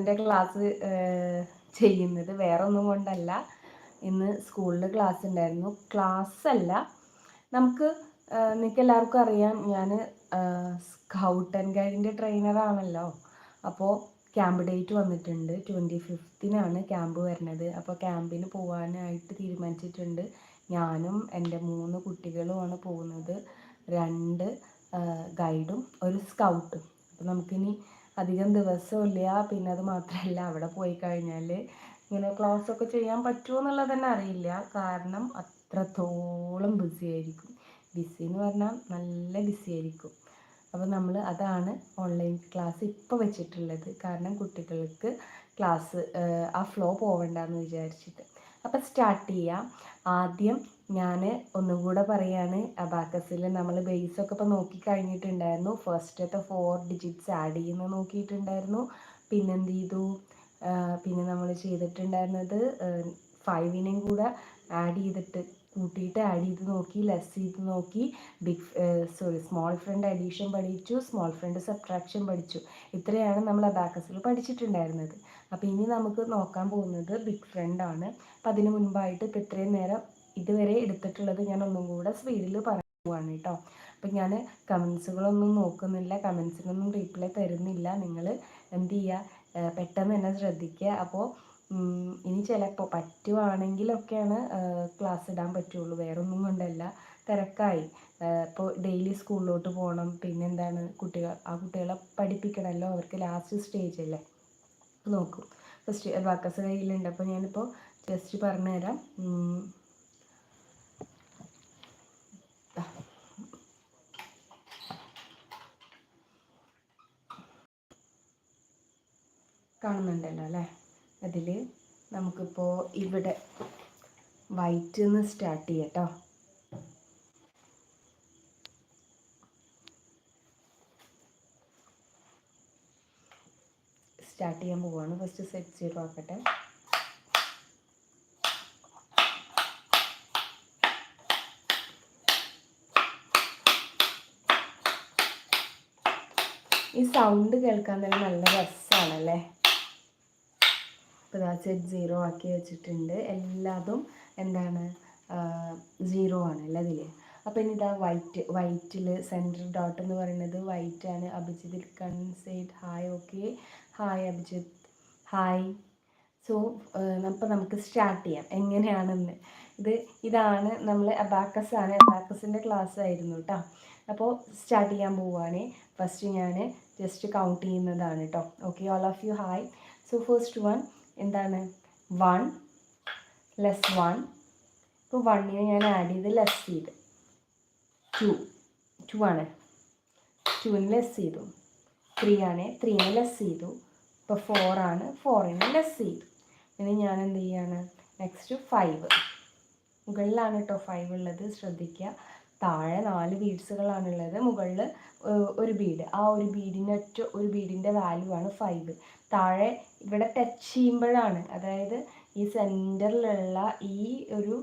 അബാക്കസിന്റെ class ചെയ്യുന്നത്. വേറെ ഒന്നും കൊണ്ടല്ല. ഇന്ന് സ്കൂളിൽ ക്ലാസ് ഉണ്ടായിരുന്നു ക്ലാസ് അല്ല. നമുക്ക് നിങ്ങൾക്ക് എല്ലാവർക്കും അറിയാം. ഞാൻ സ്കൗട്ട് ആൻഡ് ഗൈഡിന്റെ ട്രെയിനറാണല്ലോ അപ്പോൾ ക്യാമ്പ് ഡേറ്റ് വന്നിട്ടുണ്ട്. ട്വന്റി ഫിഫ്തിനാണ് ക്യാമ്പ് വരുന്നത്. അപ്പോൾ ക്യാമ്പിന് പോകാനായിട്ട് തീരുമാനിച്ചിട്ടുണ്ട്. ഞാനും എന്റെ മൂന്ന് കുട്ടികളുമാണ് പോകുന്നത്. രണ്ട് ഗൈഡും ഒരു സ്കൗട്ടും അപ്പോൾ നമുക്കിനി അധികം ദിവസമില്ല. പിന്നെ അത് മാത്രമല്ല അവിടെ പോയി കഴിഞ്ഞാൽ ഇങ്ങനെ ക്ലാസ് ഒക്കെ ചെയ്യാൻ പറ്റുമോ എന്നുള്ളത് തന്നെ അറിയില്ല. കാരണം അത്രത്തോളം ബിസി ആയിരിക്കും. ബിസി എന്ന് പറഞ്ഞാൽ നല്ല ബിസി ആയിരിക്കും. അപ്പോൾ നമ്മൾ അതാണ് ഓൺലൈൻ ക്ലാസ് ഇപ്പോൾ വെച്ചിട്ടുള്ളത്. കാരണം കുട്ടികൾക്ക് ക്ലാസ് ആ ഫ്ലോ പോകണ്ടെന്ന് വിചാരിച്ചിട്ട്. അപ്പോൾ സ്റ്റാർട്ട് ചെയ്യാം. ആദ്യം ഞാൻ ഒന്നും കൂടെ പറയാണ്. അബാക്കസിൽ നമ്മൾ ബേസൊക്കെ ഇപ്പോൾ നോക്കി കഴിഞ്ഞിട്ടുണ്ടായിരുന്നു. ഫസ്റ്റത്തെ ഫോർ ഡിജിറ്റ്സ് ആഡ് ചെയ്യുന്ന നോക്കിയിട്ടുണ്ടായിരുന്നു. പിന്നെ എന്ത് ചെയ്തു പിന്നെ നമ്മൾ ചെയ്തിട്ടുണ്ടായിരുന്നത് ഫൈവിനെയും കൂടെ ആഡ് ചെയ്തിട്ട് കൂട്ടിയിട്ട് ആഡ് ചെയ്ത് നോക്കി ലെസ് ചെയ്ത് നോക്കി. Big sorry small front addition പഠിച്ചു സ്മോൾ ഫ്രണ്ട് സബ്ട്രാക്ഷൻ പഠിച്ചു. ഇത്രയാണ് നമ്മൾ അബാക്കസിൽ പഠിച്ചിട്ടുണ്ടായിരുന്നത്. അപ്പോൾ ഇനി നമുക്ക് നോക്കാൻ പോകുന്നത് ബിഗ് ഫ്രണ്ട് ആണ്. അതിന് മുൻപായിട്ട് ഇപ്പം ഇത്രയും നേരം ഇതുവരെ എടുത്തിട്ടുള്ളത് ഞാൻ ഒന്നും കൂടെ സ്പീഡിൽ പറയുവാണ് കേട്ടോ അപ്പം ഞാൻ കമൻസുകളൊന്നും നോക്കുന്നില്ല കമൻസിനൊന്നും റീപ്ലൈ തരുന്നില്ല. നിങ്ങൾ എന്ത് ചെയ്യുക പെട്ടെന്ന് തന്നെ ശ്രദ്ധിക്കുക. അപ്പോൾ ഇനി ചിലപ്പോൾ പറ്റുവാണെങ്കിലൊക്കെയാണ് ക്ലാസ് ഇടാൻ പറ്റുള്ളൂ. വേറൊന്നും കൊണ്ടല്ല. തിരക്കായി. ഇപ്പോൾ ഡെയിലി സ്കൂളിലോട്ട് പോകണം പിന്നെ എന്താണ് കുട്ടികൾ ആ കുട്ടികളെ പഠിപ്പിക്കണമല്ലോ അവർക്ക് ലാസ്റ്റ് സ്റ്റേജ് അല്ലേ? നോക്കും. ഫസ്റ്റ് വാക്കസ് കയ്യിലുണ്ട്. അപ്പോൾ ഞാനിപ്പോൾ ജസ്റ്റ് പറഞ്ഞുതരാം. കാണുന്നുണ്ടല്ലോ അല്ലേ? അതിൽ നമുക്കിപ്പോൾ ഇവിടെ വൈറ്റിൽ നിന്ന് സ്റ്റാർട്ട് ചെയ്യട്ടോ. സ്റ്റാർട്ട് ചെയ്യാൻ പോവുകയാണ് ഫസ്റ്റ് സെറ്റ് സീറോ ആക്കട്ടെ. ഈ സൗണ്ട് കേൾക്കാൻ തന്നെ നല്ല രസമാണല്ലേ ഇപ്പോൾ സെറ്റ് സീറോ ആക്കി വെച്ചിട്ടുണ്ട്. എല്ലാതും എന്താണ് സീറോ ആണ് അല്ലേ അതിൽ അപ്പോൾ ഇനി ഇതാ വൈറ്റ് വൈറ്റിൽ സെന്റർ ഡോട്ട് എന്ന് പറയുന്നത് വൈറ്റ് ആണ്. അഭിജിത്തിൽ കൺസൈഡ് hi okay hi Abhijith hi so അപ്പോൾ നമുക്ക് സ്റ്റാർട്ട് ചെയ്യാം. എങ്ങനെയാണെന്ന്. ഇത് ഇതാണ് നമ്മൾ അബാക്കസ് ആണ്. അബാക്കസിന്റെ ക്ലാസ് ആയിരുന്നു കേട്ടോ അപ്പോൾ സ്റ്റാർട്ട് ചെയ്യാൻ പോവുകയാണ് ഫസ്റ്റ് ഞാൻ ജസ്റ്റ് കൗണ്ട് ചെയ്യുന്നതാണ് കേട്ടോ okay all of you hi so first one എന്താണ്? വൺ ലെസ് വൺ ഇപ്പോൾ വണ്ണിനെ ഞാൻ ആഡ് ചെയ്ത് ലെസ് ചെയ്ത്. ടു ടു ആണ്. ടുവിന് ലെസ് ചെയ്തു. ത്രീ ആണ്. ത്രീനെ ലെസ് ചെയ്തു. ഇപ്പോൾ ഫോർ ആണ്. ഫോറിനെ ലെസ് ചെയ്തു. ഇനി ഞാൻ എന്ത് ചെയ്യാണ്? നെക്സ്റ്റ് ഫൈവ് മുകളിലാണ് കേട്ടോ ഫൈവ് ഉള്ളത്. ശ്രദ്ധിക്കുക താഴെ നാല് ബീഡ്സുകളാണുള്ളത് മുകളിൽ ഒരു ബീഡ്. ആ ഒരു ബീഡിന്റെ ഒറ്റ ഒരു ബീഡിന്റെ വാല്യൂ ആണ് ഫൈവ് താഴെ ഇവിടെ ടച്ച് ചെയ്യുമ്പോഴാണ്. അതായത് ഈ സെന്ററിലുള്ള ഈ ഒരു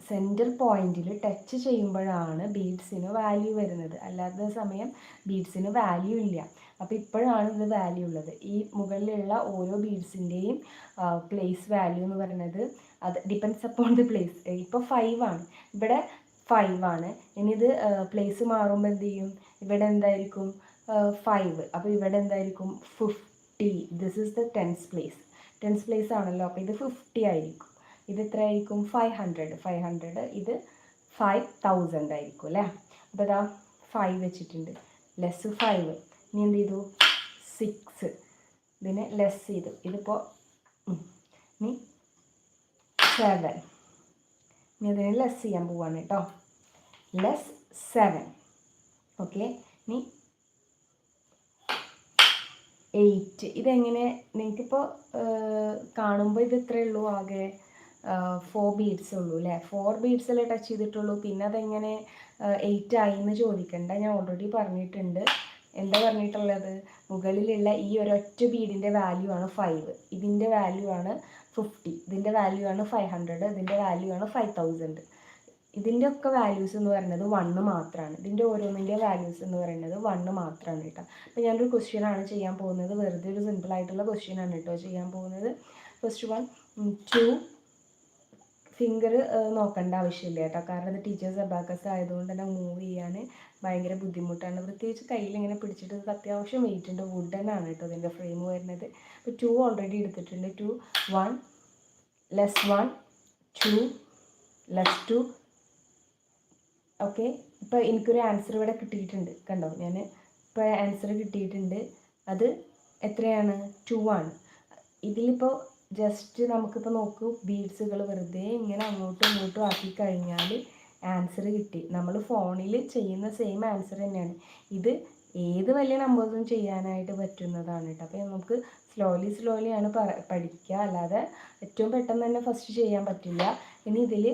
സെന്റർ പോയിന്റിൽ ടച്ച് ചെയ്യുമ്പോഴാണ് ബീഡ്സിന് വാല്യൂ വരുന്നത്. അല്ലാത്ത സമയം ബീഡ്സിന് വാല്യൂ ഇല്ല. അപ്പോൾ ഇപ്പോഴാണ് ഇത് വാല്യൂ ഉള്ളത്. ഈ മുകളിലുള്ള ഓരോ ബീഡ്സിന്റെയും പ്ലേസ് വാല്യൂ എന്ന് പറയുന്നത് അത് ഡിപ്പെൻസ് അപ്പോൺ ദി പ്ലേസ് ഇപ്പോൾ ഫൈവ് ആണ്. ഇവിടെ ഫൈവ് ആണ്. ഇനി ഇത് പ്ലേസ് മാറുമ്പോൾ എന്ത് ചെയ്യും? ഇവിടെ എന്തായിരിക്കും? ഫൈവ് അപ്പോൾ ഇവിടെ എന്തായിരിക്കും? Fifty this is the tens place tens place ആണല്ലോ. അപ്പോൾ ഇത് ഫിഫ്റ്റി ആയിരിക്കും. ഇത് എത്ര ആയിരിക്കും ഫൈവ് ഹൺഡ്രഡ് ഫൈവ് ഹൺഡ്രഡ് ഇത് ഫൈവ് തൗസൻഡ് ആയിരിക്കും അല്ലേ? അപ്പോൾ ഇതാ ഫൈവ് വെച്ചിട്ടുണ്ട്. ലെസ് ഫൈവ് ഇനി എന്ത് ചെയ്തു സിക്സ് ഇതിനെ ലെസ് ചെയ്തു. ഇതിപ്പോൾ ഇനി സെവൻ ഇനി അതിനെ ലെസ് ചെയ്യാൻ പോവാണ് കേട്ടോ ലെസ് സെവൻ ഓക്കെ ഇനി എയ്റ്റ് ഇതെങ്ങനെ? നിങ്ങൾക്കിപ്പോൾ കാണുമ്പോൾ ഇത് ഇത്രയേ ഉള്ളൂ. ആകെ ഫോർ ബീഡ്സ് ഉള്ളൂ അല്ലേ ഫോർ ബീഡ്സല്ലേ ടച്ച് ചെയ്തിട്ടുള്ളൂ. പിന്നെ അതെങ്ങനെ എയ്റ്റ് ആയി എന്ന് ചോദിക്കണ്ട. ഞാൻ ഓൾറെഡി പറഞ്ഞിട്ടുണ്ട്. എന്താ പറഞ്ഞിട്ടുള്ളത്? മുകളിലുള്ള ഈ ഒരൊറ്റ ബീഡിന്റെ വാല്യൂ ആണ് ഫൈവ് ഇതിന്റെ വാല്യൂ ആണ് ഫിഫ്റ്റി ഇതിന്റെ വാല്യൂ ആണ് ഫൈവ് ഹൺഡ്രഡ് ഇതിന്റെ വാല്യൂ ആണ് ഫൈവ് തൗസൻഡ് ഇതിന്റെ ഒക്കെ വാല്യൂസ് എന്ന് പറയുന്നത് വണ്ണ് മാത്രമാണ് ഇതിന്റെ ഓരോന്നിന്റെ വാല്യൂസ് എന്ന് പറയുന്നത് വണ്ണ് മാത്രമാണ് കേട്ടോ. അപ്പോൾ ഞാനൊരു ക്വസ്റ്റ്യൻ ആണ് ചെയ്യാൻ പോകുന്നത്. വെറുതെ ഒരു സിമ്പിൾ ആയിട്ടുള്ള ക്വസ്റ്റ്യൻ ആണ് കേട്ടോ ചെയ്യാൻ പോകുന്നത്. ഫസ്റ്റ് വൺ ടു ഫിംഗർ നോക്കേണ്ട ആവശ്യമില്ല കേട്ടോ. കാരണം ഇത് ടീച്ചേഴ്സ് അബാക്കസ് ആയതുകൊണ്ട് തന്നെ മൂവ് ചെയ്യാൻ ഭയങ്കര ബുദ്ധിമുട്ടാണ്. പ്രത്യേകിച്ച് കയ്യിൽ ഇങ്ങനെ പിടിച്ചിട്ട് ഇത് അത്യാവശ്യം വെയിറ്റ് ഉണ്ട്. വുഡൻ ആണ് കേട്ടോ ഇതിന്റെ ഫ്രെയിം വരുന്നത്. ഇപ്പോൾ ടു ഓൾറെഡി എടുത്തിട്ടുണ്ട്. Two one less one two less two okay ഇപ്പോൾ എനിക്കൊരു ആൻസർ ഇവിടെ കിട്ടിയിട്ടുണ്ട്. കണ്ടോ? ഞാൻ ഇപ്പോൾ ആൻസർ കിട്ടിയിട്ടുണ്ട്. അത് എത്രയാണ്? ടു ആണ്. ഇതിലിപ്പോൾ ജസ്റ്റ് നമുക്കിപ്പോൾ നോക്കൂ. ബീഡ്സുകൾ വെറുതെ ഇങ്ങനെ അങ്ങോട്ടും ഇങ്ങോട്ടും ആക്കി കഴിഞ്ഞാൽ ആൻസർ കിട്ടി. നമ്മൾ ഫോണിൽ ചെയ്യുന്ന സെയിം ആൻസർ തന്നെയാണ്. ഇത് ഏത് വലിയ നമ്പേഴ്സും ചെയ്യാനായിട്ട് പറ്റുന്നതാണ് കേട്ടോ അപ്പോൾ നമുക്ക് സ്ലോലി സ്ലോലിയാണ് പഠിക്കുക അല്ലാതെ ഏറ്റവും പെട്ടെന്ന് തന്നെ ഫസ്റ്റ് ചെയ്യാൻ പറ്റില്ല. ഇനി ഇതിൽ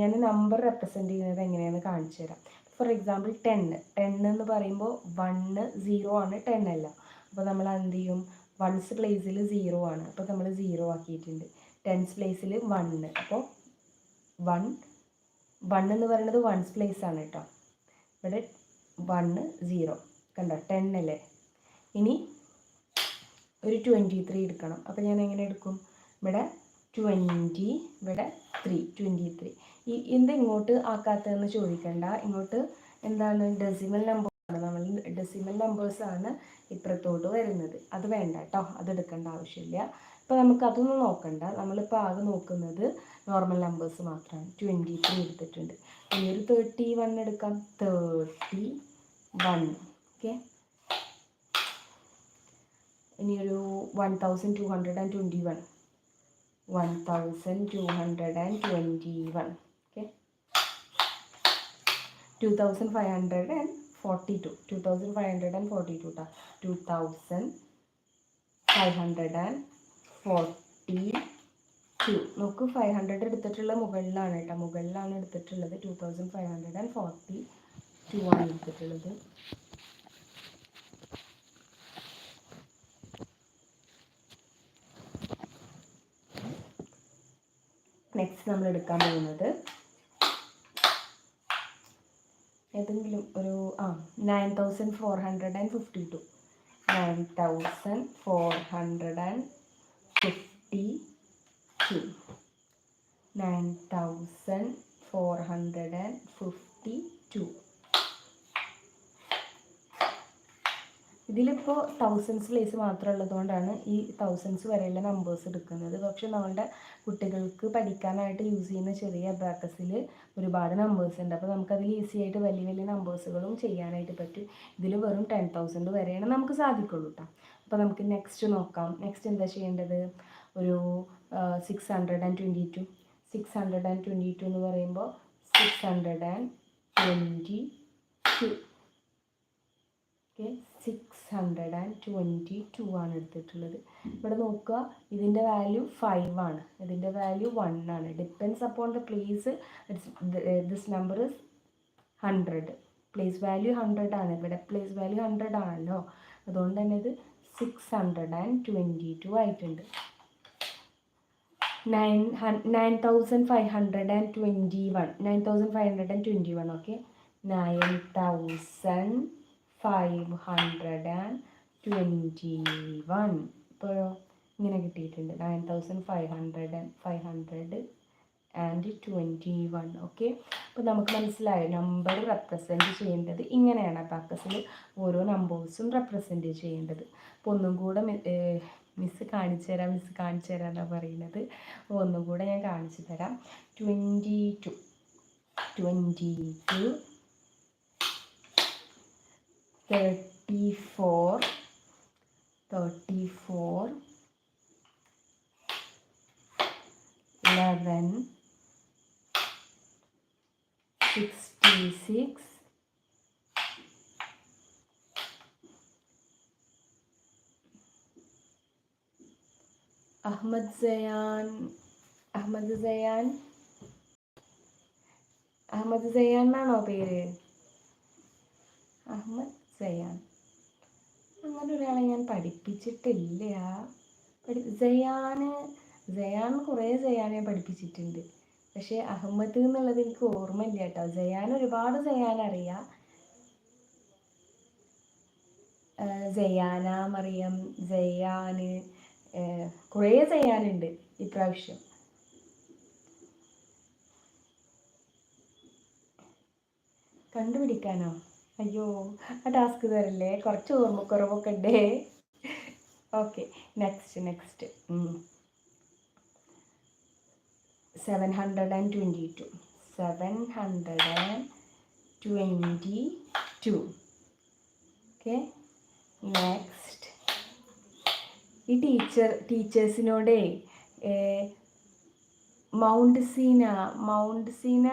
ഞാൻ നമ്പർ റെപ്രസെന്റ് ചെയ്യുന്നത് എങ്ങനെയാണെന്ന് കാണിച്ചു തരാം. ഫോർ എക്സാമ്പിൾ ടെന്ന് ടെൻ എന്ന് പറയുമ്പോൾ വണ്ണ് സീറോ ആണ് ടെൻ അല്ല. അപ്പോൾ നമ്മൾ എന്ത് ചെയ്യും? വൺസ് പ്ലേസിൽ സീറോ ആണ്. അപ്പോൾ നമ്മൾ സീറോ ആക്കിയിട്ടുണ്ട്. ടെൻസ് പ്ലേസിൽ വണ്ണ് അപ്പോൾ വൺ വൺ എന്ന് പറയുന്നത് വൺസ് പ്ലേസ് ആണ് കേട്ടോ. ഇവിടെ വണ്ണ് സീറോ കണ്ടോ? ടെൻ അല്ലേ? ഇനി ഒരു ട്വന്റി ത്രീ എടുക്കണം. അപ്പോൾ ഞാൻ എങ്ങനെ എടുക്കും? ഇവിടെ ട്വന്റി ഇവിടെ ത്രീ ട്വന്റി ത്രീ ഈ എന്ത് ഇങ്ങോട്ട് ആക്കാത്തതെന്ന് ചോദിക്കണ്ട. ഇങ്ങോട്ട് എന്താണ് ഡെസിമൽ നമ്പറാണ് നമ്മൾ ഡെസിമൽ നമ്പേഴ്സാണ് ഇപ്പുറത്തോട്ട് വരുന്നത്. അത് വേണ്ട കേട്ടോ. അത് എടുക്കേണ്ട ആവശ്യമില്ല. ഇപ്പോൾ നമുക്ക് അതൊന്നും നോക്കണ്ട. നമ്മളിപ്പോൾ ആകെ നോക്കുന്നത് നോർമൽ നമ്പേഴ്സ് മാത്രമാണ് ട്വന്റി ത്രീ എടുത്തിട്ടുണ്ട്. ഇനി ഒരു തേർട്ടി വൺ എടുക്കാം. തേർട്ടി വൺ ഓക്കെ ഇനി ഒരു one thousand two hundred and twenty one one thousand two hundred and twenty one okay two thousand five hundred and forty two two thousand five hundred and forty two കേട്ടോ two thousand five hundred and forty two നമുക്ക് five hundred എടുത്തിട്ടുള്ള മുകളിലാണ് കേട്ടോ. മുകളിലാണ് എടുത്തിട്ടുള്ളത് two thousand five hundred and forty two ആണ് എടുത്തിട്ടുള്ളത്. Next നമ്മൾ എടുക്കാൻ പോകുന്നത് ഏതെങ്കിലും ഒരു ആ nine thousand four hundred and fifty two nine thousand four hundred and fifty two nine thousand four hundred and fifty two ഇതിലിപ്പോൾ തൗസൻഡ്സ് പ്ലേസ് മാത്രം ഉള്ളതുകൊണ്ടാണ് ഈ തൗസൻഡ്സ് വരെയുള്ള നമ്പേഴ്സ് എടുക്കുന്നത്. പക്ഷെ നമ്മളുടെ കുട്ടികൾക്ക് പഠിക്കാനായിട്ട് യൂസ് ചെയ്യുന്ന ചെറിയ അബാക്കസിൽ ഒരുപാട് നമ്പേഴ്സ് ഉണ്ട്. അപ്പോൾ നമുക്കതിൽ ഈസി ആയിട്ട് വലിയ വലിയ നമ്പേഴ്സുകളും ചെയ്യാനായിട്ട് പറ്റും. ഇതിൽ വെറും ടെൻ തൗസൻഡ് വരെയാണ് നമുക്ക് സാധിക്കുള്ളൂ കേട്ടോ അപ്പോൾ നമുക്ക് നെക്സ്റ്റ് നോക്കാം. നെക്സ്റ്റ് എന്താ ചെയ്യേണ്ടത്? ഒരു six hundred and twenty two six hundred and twenty two എന്ന് പറയുമ്പോൾ six hundred and twenty two okay six hundred and twenty two ആണ് എടുത്തിട്ടുള്ളത്. ഇവിടെ നോക്കുക ഇതിന്റെ വാല്യൂ ഫൈവ് ആണ്. ഇതിന്റെ വാല്യൂ വൺ ആണ്. Depends upon the place this number is hundred place value hundred ആണ്. ഇവിടെ പ്ലേസ് വാല്യൂ ഹൺഡ്രഡ് ആണല്ലോ. അതുകൊണ്ട് തന്നെ ഇത് six hundred and twenty two ആയിട്ടുണ്ട്. Nine nine thousand five hundred and twenty one nine thousand five hundred and twenty one okay nine thousand five hundred and twenty one ഇപ്പോഴോ ഇങ്ങനെ കിട്ടിയിട്ടുണ്ട്. Nine thousand five hundred and five hundred and twenty one okay അപ്പോൾ നമുക്ക് മനസ്സിലായോ? Number represent ചെയ്യേണ്ടത് ഇങ്ങനെയാണ്. അബാക്കസിൽ ഓരോ നമ്പേഴ്സും represent ചെയ്യേണ്ടത്. അപ്പോൾ ഒന്നും കൂടെ മിസ്സ് കാണിച്ചു തരാം മിസ്സ് കാണിച്ചു തരാം എന്നാണ് പറയുന്നത് ഒന്നും കൂടെ ഞാൻ കാണിച്ചു തരാം. Twenty two twenty two thirty four thirty four eleven sixty six Ahmad Zayan Ahmad Zayan. Ahmad Zayan എന്നാണോ പേര്? അഹമ്മദ് സയാൻ. അങ്ങനെ ഒരാളെ ഞാൻ പഠിപ്പിച്ചിട്ടില്ല. പഠി സയാന് സയാൻ കുറേ സയാനെ പഠിപ്പിച്ചിട്ടുണ്ട്. പക്ഷേ അഹമ്മദ് എന്നുള്ളത് എനിക്ക് ഓർമ്മയില്ല കേട്ടോ. സയാൻ ഒരുപാട് സയാൻ അറിയാം. സയാന മറിയം ജയാന് കുറേ ചെയ്യാനുണ്ട് ഇപ്രാവശ്യം. കണ്ടുപിടിക്കാനോ? അയ്യോ ആ ടാസ്ക് തരല്ലേ? കുറച്ച് ഓർമ്മക്കുറവൊക്കെ ഉണ്ടേ okay next next. Seven hundred and twenty two seven hundred and twenty two okay next. ഈ ടീച്ചർ ടീച്ചേഴ്സിനോടേ മൗണ്ട് സീന മൗണ്ട് സീന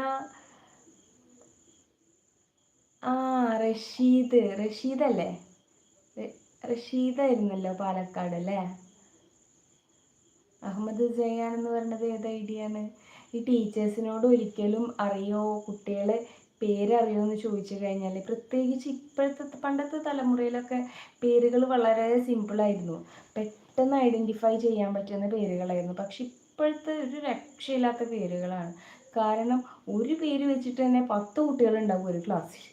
ആ റഷീദ് റഷീദല്ലേ റഷീദായിരുന്നല്ലോ പാലക്കാട് അല്ലേ? അഹമ്മദ് ജയാൻ എന്ന് പറഞ്ഞത് ഏത് ഐഡിയ ആണ് ഈ ടീച്ചേഴ്സിനോട് ഒരിക്കലും അറിയോ? കുട്ടികളെ പേരറിയോ എന്ന് ചോദിച്ചു കഴിഞ്ഞാൽ പ്രത്യേകിച്ച് ഇപ്പോഴത്തെ പണ്ടത്തെ തലമുറയിലൊക്കെ പേരുകൾ വളരെ സിമ്പിളായിരുന്നു. പെട്ടെന്ന് ഐഡന്റിഫൈ ചെയ്യാൻ പറ്റുന്ന പേരുകളായിരുന്നു. പക്ഷെ ഇപ്പോഴത്തെ ഒരു രക്ഷയില്ലാത്ത പേരുകളാണ്. കാരണം ഒരു പേര് വെച്ചിട്ട് തന്നെ പത്ത് കുട്ടികളുണ്ടാവും ഒരു ക്ലാസ്സിൽ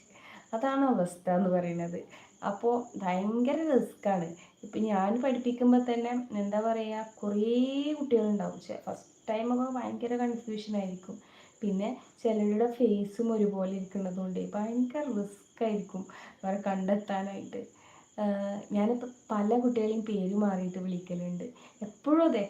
അതാണ് അവസ്ഥ എന്ന് പറയുന്നത്. അപ്പോൾ ഭയങ്കര റിസ്ക്കാണ് ഇപ്പം ഞാൻ പഠിപ്പിക്കുമ്പോൾ തന്നെ എന്താ പറയുക കുറേ കുട്ടികളുണ്ടാവും ഫസ്റ്റ് ടൈമൊക്കെ ഭയങ്കര കൺഫ്യൂഷൻ ആയിരിക്കും. പിന്നെ ചിലരുടെ ഫേസും ഒരുപോലെ ഇരിക്കുന്നതുകൊണ്ട് ഭയങ്കര റിസ്ക് ആയിരിക്കും അവരെ കണ്ടെത്താനായിട്ട്. ഞാനിപ്പോൾ പല കുട്ടികളെയും പേര് മാറിയിട്ട് വിളിക്കലുണ്ട്. എപ്പോഴും അതെ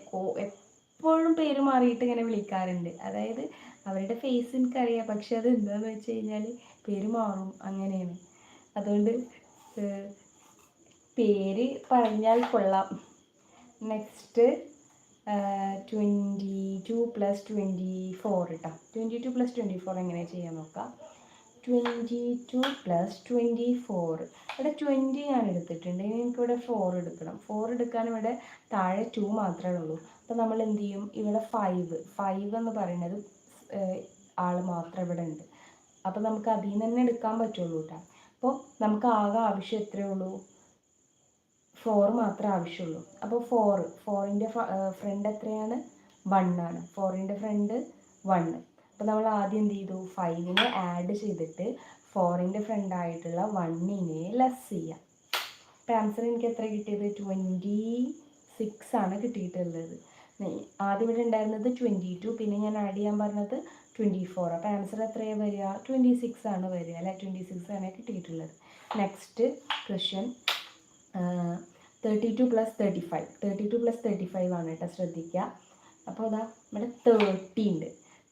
എപ്പോഴും പേര് മാറിയിട്ട് ഇങ്ങനെ വിളിക്കാറുണ്ട്. അതായത് അവരുടെ ഫേസ് എനിക്കറിയാം. പക്ഷെ അത് എന്താണെന്ന് വെച്ച് കഴിഞ്ഞാൽ പേര് മാറും അങ്ങനെയാണ്. അതുകൊണ്ട് പേര് പറഞ്ഞാൽ കൊള്ളാം. Next twenty two plus twenty four കേട്ടോ twenty two plus twenty four എങ്ങനെ ചെയ്യാൻ നോക്കാം? Twenty two plus twenty four ഇവിടെ ട്വന്റി ഞാൻ എടുത്തിട്ടുണ്ട്. ഇനി എനിക്കിവിടെ ഫോർ എടുക്കണം. ഫോർ എടുക്കാൻ ഇവിടെ താഴെ ടു മാത്രമേ ഉള്ളൂ. അപ്പോൾ നമ്മൾ എന്ത് ചെയ്യും? ഇവിടെ ഫൈവ് ഫൈവ് എന്ന് പറയുന്നത് ആൾ മാത്രം ഇവിടെ ഉണ്ട്. അപ്പോൾ നമുക്ക് അതിൽ നിന്ന് തന്നെ എടുക്കാൻ പറ്റുള്ളൂ കേട്ടോ. അപ്പോൾ നമുക്ക് ആകെ ആവശ്യം എത്രയേ ഉള്ളൂ? ഫോർ മാത്രമേ ആവശ്യമുള്ളൂ. അപ്പോൾ ഫോർ ഫോറിന്റെ ഫ്രണ്ട് എത്രയാണ്? വൺ ആണ്. ഫോറിന്റെ ഫ്രണ്ട് വണ്ണ് അപ്പോൾ നമ്മൾ ആദ്യം എന്ത് ചെയ്തു? ഫൈവിനെ ആഡ് ചെയ്തിട്ട് ഫോറിന്റെ ഫ്രണ്ടായിട്ടുള്ള വണ്ണിനെ ലെസ് ചെയ്യാം. അപ്പോൾ ആൻസർ എനിക്ക് എത്ര കിട്ടിയത്? ട്വന്റി സിക്സ് ആണ് കിട്ടിയിട്ടുള്ളത്. ആദ്യം ഇവിടെ ഉണ്ടായിരുന്നത് ട്വന്റി ടു പിന്നെ ഞാൻ ആഡ് ചെയ്യാൻ പറഞ്ഞത് ട്വന്റി ഫോർ അപ്പോൾ ആൻസർ എത്രയാണ് വരിക? ട്വന്റി സിക്സ് ആണ് വരിക അല്ലെ? ട്വന്റി സിക്സ് ആണ് കിട്ടിയിട്ടുള്ളത്. Next question thirty two plus thirty five thirty two plus thirty five ആണ് കേട്ടോ ശ്രദ്ധിക്കുക. അപ്പോൾ അതാ ഇവിടെ തേർട്ടി ഉണ്ട്.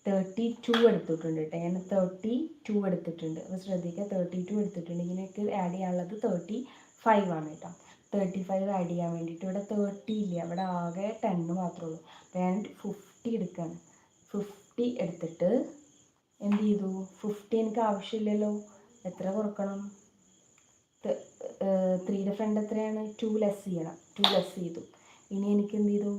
തേർട്ടി ടു എടുത്തിട്ടുണ്ട് കേട്ടോ ഞാൻ തേർട്ടി ടു എടുത്തിട്ടുണ്ട്. അപ്പോൾ ശ്രദ്ധിക്കുക തേർട്ടി ടു എടുത്തിട്ടുണ്ട്. ഇങ്ങനെയൊക്കെ ആഡ് ചെയ്യാനുള്ളത് തേർട്ടി ഫൈവ് ആണ് കേട്ടോ തേർട്ടി ഫൈവ് ആഡ് ചെയ്യാൻ വേണ്ടിയിട്ട് ഇവിടെ തേർട്ടി ഇല്ല? ഇവിടെ ആകെ ടെന്ന് മാത്രമേ ഉള്ളൂ. അപ്പോൾ ഞാൻ ഫിഫ്റ്റി എടുക്കുകയാണ് ഫിഫ്റ്റി എടുത്തിട്ട് എന്ത് ചെയ്തു? ഫിഫ്റ്റി എനിക്ക് ആവശ്യമില്ലല്ലോ. എത്ര കുറക്കണം? ത്രീയുടെ ഫ്രണ്ട് എത്രയാണ്? ടു ലെസ് ചെയ്യണം. ടു ലെസ് ചെയ്തു. ഇനി എനിക്ക് എന്ത് ചെയ്തു?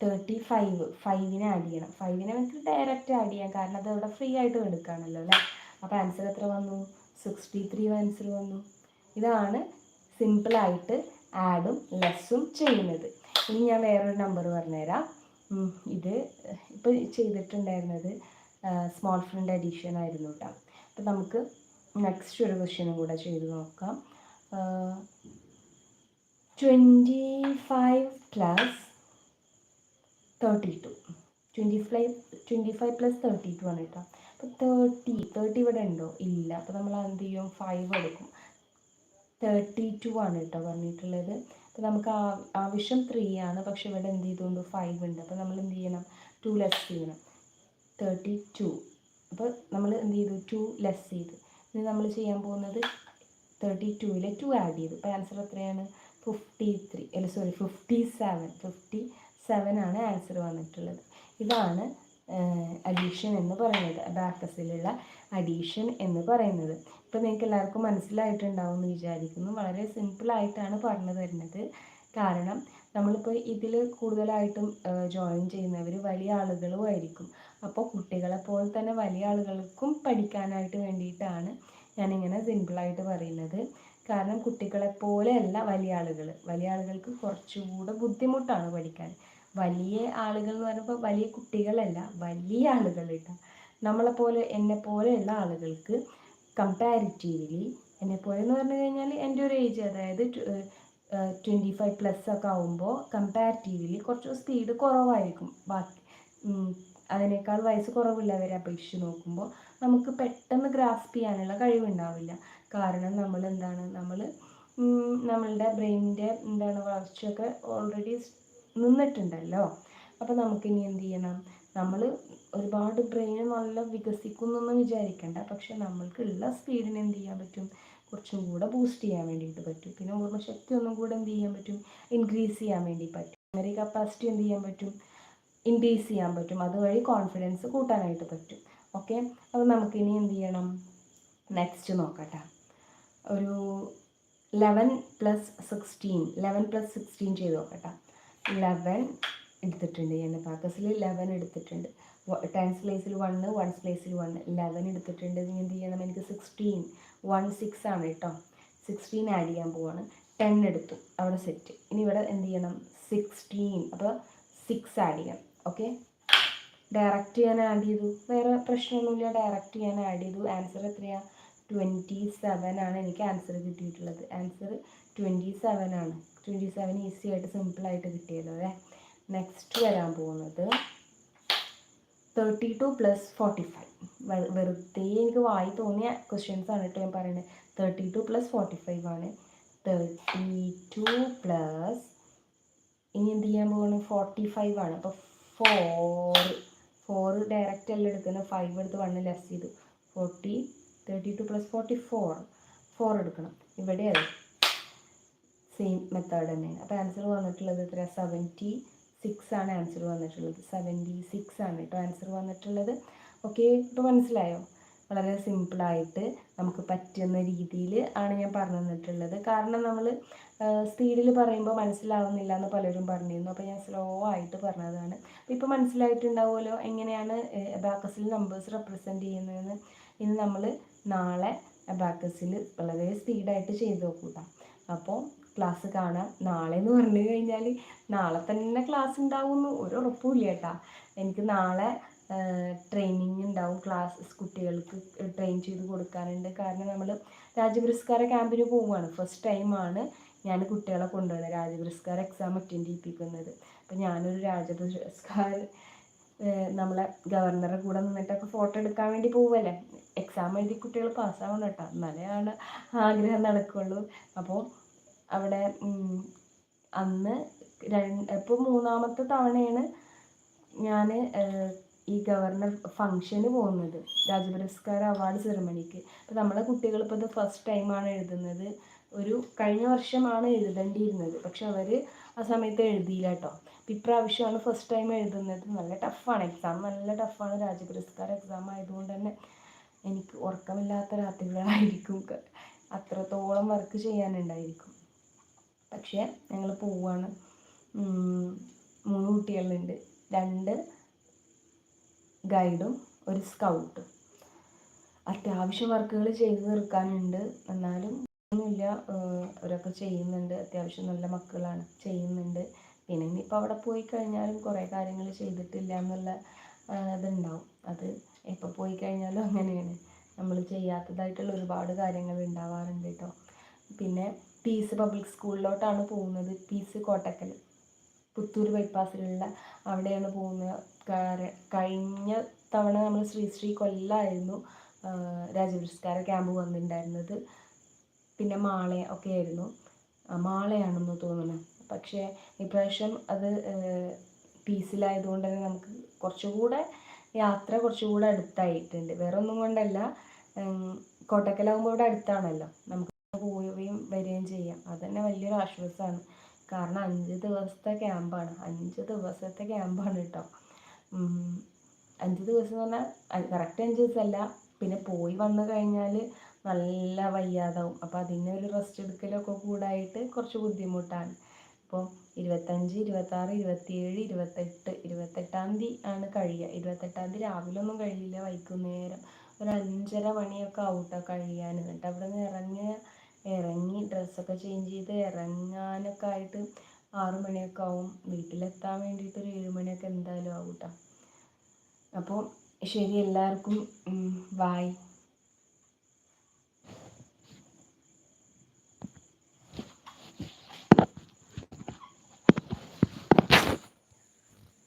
തേർട്ടി ഫൈവ് ഫൈവിനെ ആഡ് ചെയ്യണം. ഫൈവിനെ നമുക്ക് ഡയറക്റ്റ് ആഡ് ചെയ്യാം. കാരണം അത് ഇവിടെ ഫ്രീ ആയിട്ട് എടുക്കുകയാണല്ലോ അല്ലേ? അപ്പോൾ ആൻസർ എത്ര വന്നു? സിക്സ്റ്റി ത്രീ ആൻസർ വന്നു. ഇതാണ് സിമ്പിളായിട്ട് ആഡും ലെസ്സും ചെയ്യുന്നത്. ഇനി ഞാൻ വേറൊരു നമ്പർ പറഞ്ഞുതരാം. ഇത് ഇപ്പോൾ ചെയ്തിട്ടുണ്ടായിരുന്നത് സ്മോൾ ഫ്രണ്ട് അഡീഷൻ ആയിരുന്നു കേട്ടോ അപ്പം നമുക്ക് നെക്സ്റ്റ് ഒരു ക്വസ്റ്റ്യനും കൂടെ ചെയ്ത് നോക്കാം. Twenty five plus thirty two twenty five twenty five plus thirty two ആണ് കേട്ടോ. അപ്പോൾ തേർട്ടി തേർട്ടി ഇവിടെ ഉണ്ടോ? ഇല്ല. അപ്പോൾ നമ്മൾ എന്ത് ചെയ്യും? ഫൈവ് എടുക്കും. തേർട്ടി ടു ആണ് കേട്ടോ പറഞ്ഞിട്ടുള്ളത്. അപ്പോൾ നമുക്ക് ആ ആവശ്യം ത്രീ ആണ്. പക്ഷെ ഇവിടെ എന്ത് ചെയ്തുകൊണ്ട്? ഫൈവ് ഉണ്ട്. അപ്പോൾ നമ്മൾ എന്ത് ചെയ്യണം? ടു ലെസ് ചെയ്യണം. തേർട്ടി ടു അപ്പോൾ നമ്മൾ എന്ത് ചെയ്തു? ടു ലെസ് ചെയ്തു. ഇനി നമ്മൾ ചെയ്യാൻ പോകുന്നത് തേർട്ടി ടുവിൽ ടു ആഡ് ചെയ്തു. അപ്പോൾ ആൻസർ എത്രയാണ്? ഫിഫ്റ്റി ത്രീ അല്ല sorry fifty seven fifty seven ആണ് ആൻസർ വന്നിട്ടുള്ളത്. ഇതാണ് അഡീഷൻ എന്ന് പറയുന്നത്. ബാക്കസിലുള്ള അഡീഷൻ എന്ന് പറയുന്നത്. ഇപ്പോൾ നിങ്ങൾക്ക് എല്ലാവർക്കും മനസ്സിലായിട്ടുണ്ടാവും എന്ന് വിചാരിക്കുന്നു. വളരെ സിമ്പിളായിട്ടാണ് പറഞ്ഞു തരുന്നത്. കാരണം നമ്മളിപ്പോൾ ഇതിൽ കൂടുതലായിട്ടും ജോയിൻ ചെയ്യുന്നവർ വലിയ ആളുകളും ആയിരിക്കും. അപ്പോൾ കുട്ടികളെ പോലെ തന്നെ വലിയ ആളുകൾക്കും പഠിക്കാനായിട്ട് വേണ്ടിയിട്ടാണ് ഞാനിങ്ങനെ സിമ്പിളായിട്ട് പറയുന്നത്. കാരണം കുട്ടികളെ പോലെയല്ല വലിയ ആളുകൾ വലിയ ആളുകൾക്ക് കുറച്ചുകൂടെ ബുദ്ധിമുട്ടാണ് പഠിക്കാൻ. വലിയ ആളുകൾ എന്ന് പറയുമ്പോൾ വലിയ കുട്ടികളല്ല വലിയ ആളുകൾ കേട്ടോ. നമ്മളെപ്പോലെ എന്നെ പോലെയുള്ള ആളുകൾക്ക് കമ്പാരിറ്റീവ്ലി പോലെ എന്ന് പറഞ്ഞു കഴിഞ്ഞാൽ എന്റെ ഒരു ഏജ് അതായത് ട്വന്റി ഫൈവ് പ്ലസ് ഒക്കെ ആകുമ്പോൾ കമ്പാരിറ്റീവ്ലി കുറച്ച് സ്പീഡ് കുറവായിരിക്കും. ബാക്കി അതിനേക്കാൾ വയസ്സ് കുറവുള്ളവരെ അപേക്ഷിച്ച് നോക്കുമ്പോൾ നമുക്ക് പെട്ടെന്ന് ഗ്രാസ്പ് ചെയ്യാനുള്ള കഴിവുണ്ടാവില്ല. കാരണം നമ്മൾ എന്താണ്? നമ്മൾ നമ്മളുടെ ബ്രെയിനിന്റെ എന്താണ് വളർച്ചയൊക്കെ ഓൾറെഡി നിന്നിട്ടുണ്ടല്ലോ. അപ്പോൾ നമുക്കിനി എന്ത് ചെയ്യണം? നമ്മൾ ഒരുപാട് ബ്രെയിൻ നല്ല വികസിക്കുന്നൊന്നും വിചാരിക്കണ്ട. പക്ഷെ നമ്മൾക്കുള്ള സ്പീഡിന് എന്ത് ചെയ്യാൻ പറ്റും? കുറച്ചും കൂടെ ബൂസ്റ്റ് ചെയ്യാൻ വേണ്ടിയിട്ട് പറ്റും. പിന്നെ ഓർമ്മശക്തി ഒന്നും കൂടെ എന്ത് ചെയ്യാൻ പറ്റും? ഇൻക്രീസ് ചെയ്യാൻ വേണ്ടി പറ്റും. മെമ്മറി കപ്പാസിറ്റി എന്ത് ചെയ്യാൻ പറ്റും? ഇൻക്രീസ് ചെയ്യാൻ പറ്റും. അതുവഴി കോൺഫിഡൻസ് കൂട്ടാനായിട്ട് പറ്റും. ഓക്കെ അപ്പോൾ നമുക്കിനി എന്ത് ചെയ്യണം? നെക്സ്റ്റ് നോക്കട്ടെ. ഒരു eleven plus sixteen eleven plus sixteen ചെയ്ത് നോക്കട്ടെ. ലെവൻ എടുത്തിട്ടുണ്ട് ഞാൻ പാക്കസിൽ ലെവൻ എടുത്തിട്ടുണ്ട്. ടെൻസ് പ്ലേസിൽ വണ്ണ് വൺസ് പ്ലേസിൽ വണ്ണ് ലെവൻ എടുത്തിട്ടുണ്ട്. ഇനി എന്ത് ചെയ്യണം? എനിക്ക് സിക്സ്റ്റീൻ വൺ സിക്സ് ആണ് കേട്ടോ. സിക്സ്റ്റീൻ ആഡ് ചെയ്യാൻ പോവാണ്. ടെൻ എടുത്തു. അവിടെ സെറ്റ് ഇനി ഇവിടെ എന്ത് ചെയ്യണം? സിക്സ്റ്റീൻ അപ്പോൾ സിക്സ് ആഡ് ചെയ്യാം. ഓക്കെ ഡയറക്റ്റ് ചെയ്യാൻ ആഡ് ചെയ്തു. വേറെ പ്രശ്നമൊന്നുമില്ല. ഡയറക്റ്റ് ചെയ്യാൻ ആഡ് ചെയ്തു. ആൻസർ എത്രയാണ് ട്വന്റി സെവൻ ആണ് എനിക്ക് ആൻസർ കിട്ടിയിട്ടുള്ളത്. ആൻസർ ട്വന്റി സെവൻ ആണ്. ട്വന്റി സെവൻ ഈസി ആയിട്ട് സിമ്പിളായിട്ട് കിട്ടിയല്ലോ അല്ലേ? നെക്സ്റ്റ് വരാൻ പോകുന്നത് thirty two plus forty five വെറുതെ എനിക്ക് വായി തോന്നിയ ക്വസ്റ്റ്യൻസ് ആണ് കേട്ടോ ഞാൻ പറയുന്നത് thirty two plus forty five ആണ്. തേർട്ടി ടു പ്ലസ് ഇനി എന്ത് ചെയ്യാൻ പോകുന്നത് ഫോർട്ടി ഫൈവ് ആണ്. അപ്പോൾ ഫോർ ഫോർ ഡയറക്റ്റ് അല്ല എടുക്കുന്നത് ഫൈവ് എടുത്ത് വണ്ണ് ലെസ് ചെയ്തു. Forty thirty two plus forty four four എടുക്കണം. ഇവിടെ അതെ സെയിം മെത്തേഡ് തന്നെയാണ്. അപ്പോൾ ആൻസർ വന്നിട്ടുള്ളത് എത്ര? സെവന്റി സിക്സ് ആണ് ആൻസർ വന്നിട്ടുള്ളത്. സെവന്റി സിക്സ് ആണ് കേട്ടോ ആൻസർ വന്നിട്ടുള്ളത്. ഓക്കെ ഇപ്പോൾ മനസ്സിലായോ? വളരെ സിമ്പിളായിട്ട് നമുക്ക് പറ്റുന്ന രീതിയിൽ ആണ് ഞാൻ പറഞ്ഞു തന്നിട്ടുള്ളത്. കാരണം നമ്മൾ സ്പീഡിൽ പറയുമ്പോൾ മനസ്സിലാവുന്നില്ല എന്ന് പലരും പറഞ്ഞിരുന്നു. അപ്പോൾ ഞാൻ സ്ലോ ആയിട്ട് പറഞ്ഞതാണ്. അപ്പോൾ ഇപ്പോൾ മനസ്സിലായിട്ടുണ്ടാവുമല്ലോ എങ്ങനെയാണ് അബാക്കസിൽ നമ്പേഴ്സ് റെപ്രസെന്റ് ചെയ്യുന്നതെന്ന്. ഇനി നമ്മൾ നാളെ അബാക്കസിൽ വളരെ സ്പീഡായിട്ട് ചെയ്ത് നോക്കൂട്ടാം. അപ്പോൾ ക്ലാസ് കാണാം. നാളെ എന്ന് പറഞ്ഞു കഴിഞ്ഞാൽ നാളെ തന്നെ ക്ലാസ് ഉണ്ടാവുമെന്ന് ഒരു ഉറപ്പുമില്ല കേട്ടാ. എനിക്ക് നാളെ ട്രെയിനിങ് ഉണ്ടാവും. ക്ലാസ് കുട്ടികൾക്ക് ട്രെയിൻ ചെയ്ത് കൊടുക്കാനുണ്ട്. കാരണം നമ്മൾ രാജപുരസ്കാര ക്യാമ്പിന് പോവുകയാണ് ഫസ്റ്റ് ടൈമാണ് ഞാൻ കുട്ടികളെ കൊണ്ടുവന്നത് രാജപുരസ്കാര എക്സാം അറ്റൻഡ് ചെയ്യിപ്പിക്കുന്നത്. അപ്പം ഞാനൊരു രാജപുരസ്കാര നമ്മളെ ഗവർണറെ കൂടെ നിന്നിട്ടൊക്കെ ഫോട്ടോ എടുക്കാൻ വേണ്ടി പോവുമല്ലേ എക്സാം എഴുതി കുട്ടികൾ പാസ്സാവണം കേട്ടോ. എന്നാലേ ആണ് ആഗ്രഹം നടക്കുള്ളൂ. അപ്പോൾ അവിടെ അന്ന് ഇപ്പോൾ മൂന്നാമത്തെ തവണയാണ് ഞാൻ ഈ ഗവർണർ ഫംഗ്ഷന് പോകുന്നത്. രാജപുരസ്കാര അവാർഡ് സെറമണിക്ക്. അപ്പോൾ നമ്മളെ കുട്ടികൾ ഇപ്പോൾ ഇത് ഫസ്റ്റ് ടൈമാണ് എഴുതുന്നത്. ഒരു കഴിഞ്ഞ വർഷമാണ് എഴുതേണ്ടിയിരുന്നത്. പക്ഷെ അവർ ആ സമയത്ത് എഴുതിയില്ല കേട്ടോ. ഇപ്രാവശ്യമാണ് ഫസ്റ്റ് ടൈം എഴുതുന്നത്. നല്ല ടഫാണ്. എക്സാം നല്ല ടഫാണ്. രാജപുരസ്കാര എക്സാം ആയതുകൊണ്ട് തന്നെ എനിക്ക് ഉറക്കമില്ലാത്ത രാത്രികളായിരിക്കും. അത്രത്തോളം വർക്ക് ചെയ്യാനുണ്ടായിരിക്കും. പക്ഷേ ഞങ്ങൾ പോവാണ്. മൂന്ന് കുട്ടികളുണ്ട്. രണ്ട് ഗൈഡും ഒരു സ്കൗട്ടും. അത്യാവശ്യം വർക്കുകൾ ചെയ്ത് തീർക്കാനുണ്ട്. എന്നാലും ഒന്നുമില്ല. അവരൊക്കെ ചെയ്യുന്നുണ്ട്. അത്യാവശ്യം നല്ല മക്കളാണ് ചെയ്യുന്നുണ്ട്. പിന്നെ ഇനിയിപ്പോൾ അവിടെ പോയി കഴിഞ്ഞാലും കുറേ കാര്യങ്ങൾ ചെയ്തിട്ടില്ല എന്നുള്ള ഇതുണ്ടാവും. അത് എപ്പോൾ പോയി കഴിഞ്ഞാലും അങ്ങനെയാണ്. നമ്മൾ ചെയ്യാത്തതായിട്ടുള്ള ഒരുപാട് കാര്യങ്ങൾ ഉണ്ടാവാറുണ്ട് കേട്ടോ. പിന്നെ പീസ് പബ്ലിക് സ്കൂളിലോട്ടാണ് പോകുന്നത് പീസ് കോട്ടക്കൽ. പുത്തൂർ ബൈപ്പാസിലുള്ള അവിടെയാണ് പോകുന്നത്. കഴിഞ്ഞ തവണ നമ്മൾ ശ്രീ ശ്രീ കൊല്ലായിരുന്നു രാജപുരസ്കാര ക്യാമ്പ് വന്നിട്ടുണ്ടായിരുന്നത്. പിന്നെ മാളെ ഒക്കെ ആയിരുന്നു മാളയാണെന്ന് തോന്നുന്നു. പക്ഷേ ഇപ്രാവശ്യം അത് പീസിലായതുകൊണ്ട് തന്നെ നമുക്ക് കുറച്ചുകൂടെ യാത്ര കുറച്ചുകൂടെ അടുത്തായിട്ടുണ്ട്. വേറെ ഒന്നും കൊണ്ടല്ല കോട്ടക്കലാകുമ്പോൾ ഇവിടെ അടുത്താണല്ലോ. നമുക്ക് പോവുകയും വരികയും ചെയ്യാം. അത് തന്നെ വലിയൊരു ആശ്വാസമാണ് കാരണം അഞ്ച് ദിവസത്തെ ക്യാമ്പാണ് അഞ്ച് ദിവസത്തെ ക്യാമ്പാണ് കേട്ടോ. അഞ്ച് ദിവസം എന്ന് പറഞ്ഞാൽ കറക്റ്റ് അഞ്ച് ദിവസമല്ല പിന്നെ പോയി വന്നു കഴിഞ്ഞാൽ നല്ല വയ്യാതാവും. അപ്പോൾ ഒരു റെസ്റ്റ് എടുക്കലൊക്കെ കൂടായിട്ട് കുറച്ച് ബുദ്ധിമുട്ടാണ്. അപ്പോൾ ഇരുപത്തഞ്ച് ഇരുപത്താറ് ഇരുപത്തിയേഴ് ഇരുപത്തെട്ട് ഇരുപത്തെട്ടാം തീയതി ആണ് കഴിയുക. ഇരുപത്തെട്ടാം തീയതി രാവിലെ ഒന്നും കഴിയില്ല വൈകുന്നേരം ഒരു അഞ്ചര മണിയൊക്കെ ആവും കഴിയാൻ എന്നിട്ട് അവിടെ നിന്ന് ഇറങ്ങി ഇറങ്ങി ഡ്രസ്സൊക്കെ ചേഞ്ച് ചെയ്ത് ഇറങ്ങാനൊക്കെ ആയിട്ട് ആറു മണിയൊക്കെ ആവും. വീട്ടിലെത്താൻ വേണ്ടിയിട്ട് ഒരു ഏഴ് മണിയൊക്കെ എന്തായാലും ആവും കേട്ടോ അപ്പോൾ ശരി എല്ലാവർക്കും ബായ്